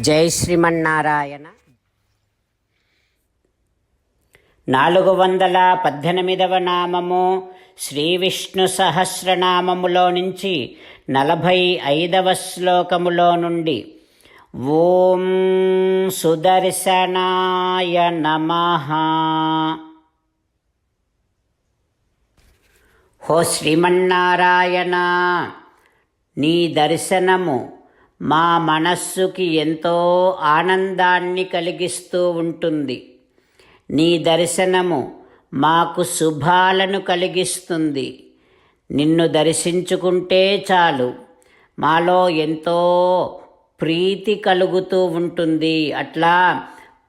జై శ్రీమన్నారాయణ. నాలుగు వందల పద్దెనిమిదవ నామము శ్రీ విష్ణు సహస్రనామములో నుంచి నలభై ఐదవ శ్లోకములో నుండి ఓం సుదర్శనాయ నమ. హో శ్రీమన్నారాయణ నీ దర్శనము మా మనస్సుకి ఎంతో ఆనందాన్ని కలిగిస్తూ ఉంటుంది. నీ దర్శనము మాకు శుభాలను కలిగిస్తుంది. నిన్ను దర్శించుకుంటే చాలు. మాలో ఎంతో ప్రీతి కలుగుతూ ఉంటుంది. అట్లా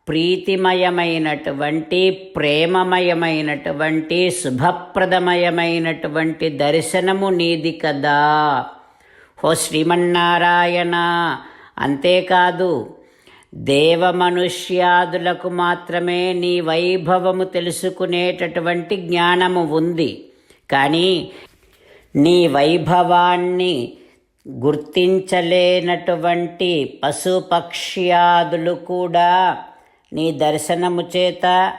ప్రీతిమయమైనటువంటి ప్రేమమయమైనటువంటి శుభప్రదమయమైనటువంటి దర్శనము నీది కదా. ఓ శ్రీమన్నారాయణ. అంతేకాదు దేవమనుష్యాదులకు మాత్రమే నీ వైభవము తెలుసుకునేటటువంటి జ్ఞానము ఉంది. కానీ నీ వైభవాన్ని గుర్తించలేనటువంటి పశుపక్ష్యాదులు కూడా నీ దర్శనము చేత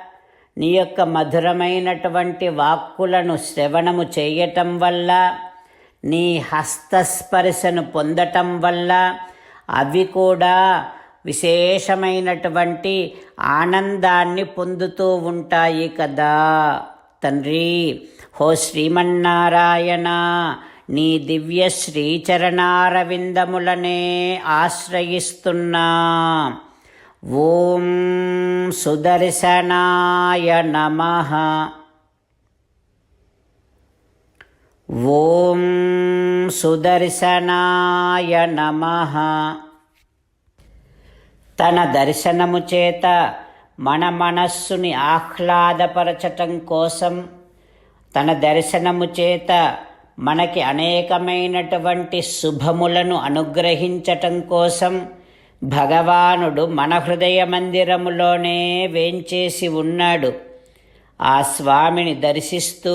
నీ యొక్క మధురమైనటువంటి వాక్కులను శ్రవణము చేయటం వల్ల నీ హస్తస్పర్శను పొందటం వల్ల అవి కూడా విశేషమైనటువంటి ఆనందాన్ని పొందుతూ ఉంటాయి కదా. తండ్రి హో శ్రీమన్నారాయణ నీ దివ్య శ్రీచరణారవిందములనే ఆశ్రయిస్తున్నా. ఓం సుదర్శనాయ నమః. ఓం సుదర్శనాయ నమః. తన దర్శనము చేత మన మనస్సుని ఆహ్లాదపరచటం కోసం తన దర్శనము చేత మనకి అనేకమైనటువంటి శుభములను అనుగ్రహించటం కోసం భగవానుడు మన హృదయ మందిరములోనే వేంచేసి ఉన్నాడు. ఆ స్వామిని దర్శిస్తూ